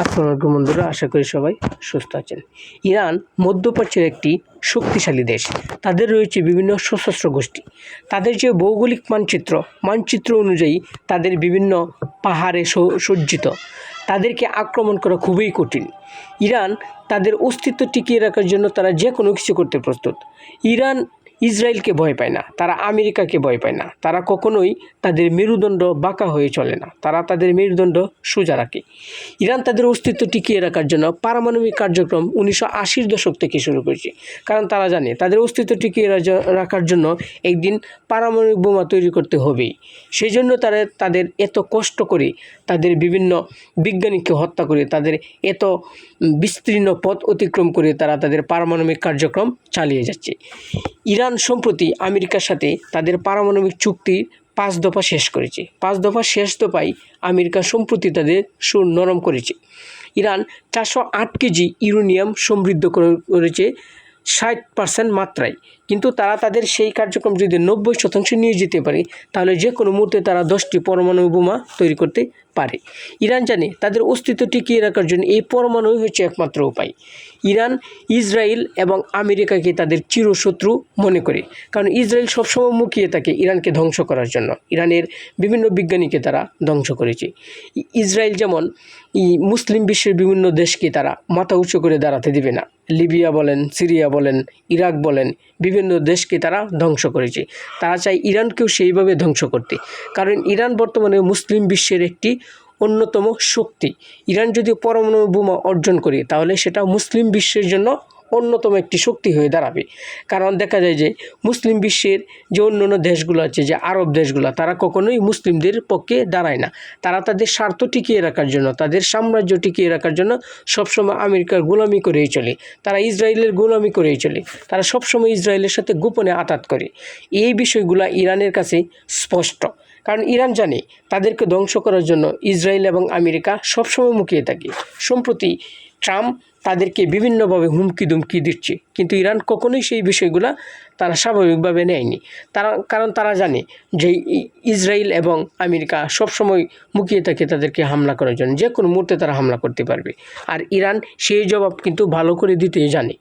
আলাইকুম বন্ধুরা, আশা করি সবাই সুস্থ আছেন। ইরান মধ্যপ্রাচ্যের একটি শক্তিশালী দেশ। তাদের রয়েছে বিভিন্ন সশস্ত্র গোষ্ঠী। তাদের যে ভৌগোলিক মানচিত্র মানচিত্র অনুযায়ী তাদের বিভিন্ন পাহাড়ে সজ্জিত। তাদেরকে আক্রমণ করা খুবই কঠিন। ইরান তাদের অস্তিত্ব টিকিয়ে রাখার জন্য তারা যে কোনো কিছু করতে প্রস্তুত। ইরান ইসরায়েলকে ভয় পায় না, তারা আমেরিকাকে ভয় পায় না, তারা কখনোই তাদের মেরুদণ্ড বাঁকা হয়ে চলে না, তারা তাদের মেরুদণ্ড সোজা রাখে। ইরান তাদের অস্তিত্ব টিকিয়ে রাখার জন্য পারমাণবিক কার্যক্রম উনিশশো আশির দশক থেকে শুরু করেছে। কারণ তারা জানে, তাদের অস্তিত্ব টিকিয়ে রাখার জন্য একদিন পারমাণবিক বোমা তৈরি করতে হবেই। সেই জন্য তারা, তাদের এত কষ্ট করে তাদের বিভিন্ন বিজ্ঞানীকে হত্যা করে, তাদের এত বিস্তীর্ণ পথ অতিক্রম করে তারা তাদের পারমাণবিক কার্যক্রম চালিয়ে যাচ্ছে। ইরান সম্প্রতি আমেরিকার সাথে তাদের পারমাণবিক চুক্তি পাঁচ দফা শেষ করেছে। পাঁচ দফা শেষ দফায় আমেরিকা সম্প্রতি তাদের সুর নরম করেছে। ইরান চারশো আট কেজি ইউরেনিয়াম সমৃদ্ধ করে- করেছে ষাট পার্সেন্ট মাত্রায়। কিন্তু তারা তাদের সেই কার্যক্রম যদি নব্বই শতাংশ নিয়ে যেতে পারে, তাহলে যে কোনো মুহূর্তে তারা দশটি পরমাণু বোমা তৈরি করতে পারে। ইরান জানে তাদের অস্তিত্ব টিকিয়ে রাখার জন্য এই পরমাণুই হচ্ছে একমাত্র উপায়। ইরান, ইসরায়েল এবং আমেরিকাকে তাদের চিরশত্রু মনে করে, কারণ ইসরায়েল সবসময় মুখিয়ে থাকে ইরানকে ধ্বংস করার জন্য। ইরানের বিভিন্ন বিজ্ঞানীকে তারা ধ্বংস করেছে। ইসরায়েল যেমন মুসলিম বিশ্বের বিভিন্ন দেশকে তারা মাথা উঁচু করে দাঁড়াতে দেবে না। লিবিয়া বলেন, সিরিয়া বলেন, ইরাক বলেন, বিভিন্ন দেশকে তারা ধ্বংস করেছে। তারা চায় ইরানকেও সেইভাবে ধ্বংস করতে। কারণ ইরান বর্তমানে মুসলিম বিশ্বের একটি অন্যতম শক্তি। ইরান যদি পরমাণু বোমা অর্জন করে, তাহলে সেটা মুসলিম বিশ্বের জন্য অন্যতম একটি শক্তি হয়ে দাঁড়াবে। কারণ দেখা যায় যে, মুসলিম বিশ্বের যে অন্য অন্য দেশগুলো আছে, যে আরব দেশগুলো, তারা কখনোই মুসলিমদের পক্ষে দাঁড়ায় না। তারা তাদের স্বার্থ টিকিয়ে রাখার জন্য, তাদের সাম্রাজ্য টিকিয়ে রাখার জন্য সবসময় আমেরিকার গোলামি করেই চলে। তারা ইসরায়েলের গোলামি করেই চলে। তারা সবসময় ইসরায়েলের সাথে গোপনে আঘাত করে। এই বিষয়গুলো ইরানের কাছে স্পষ্ট। কারণ ইরান জানে তাদেরকে ধ্বংস করার জন্য ইসরায়েল এবং আমেরিকা সবসময় মুখিয়ে থাকে। সম্প্রতি ট্রাম্প তাদেরকে বিভিন্নভাবে হুমকি দুমকি দিচ্ছে, কিন্তু ইরান কখনোই সেই বিষয়গুলো তারা স্বাভাবিকভাবে নেয়নি। তারা, কারণ তারা জানে যে ইসরায়েল এবং আমেরিকা সবসময় মুখিয়ে থাকে তাদেরকে হামলা করার জন্য। যে কোনো মুহূর্তে তারা হামলা করতে পারবে। আর ইরান সেই জবাব কিন্তু ভালো করে দিতে জানে।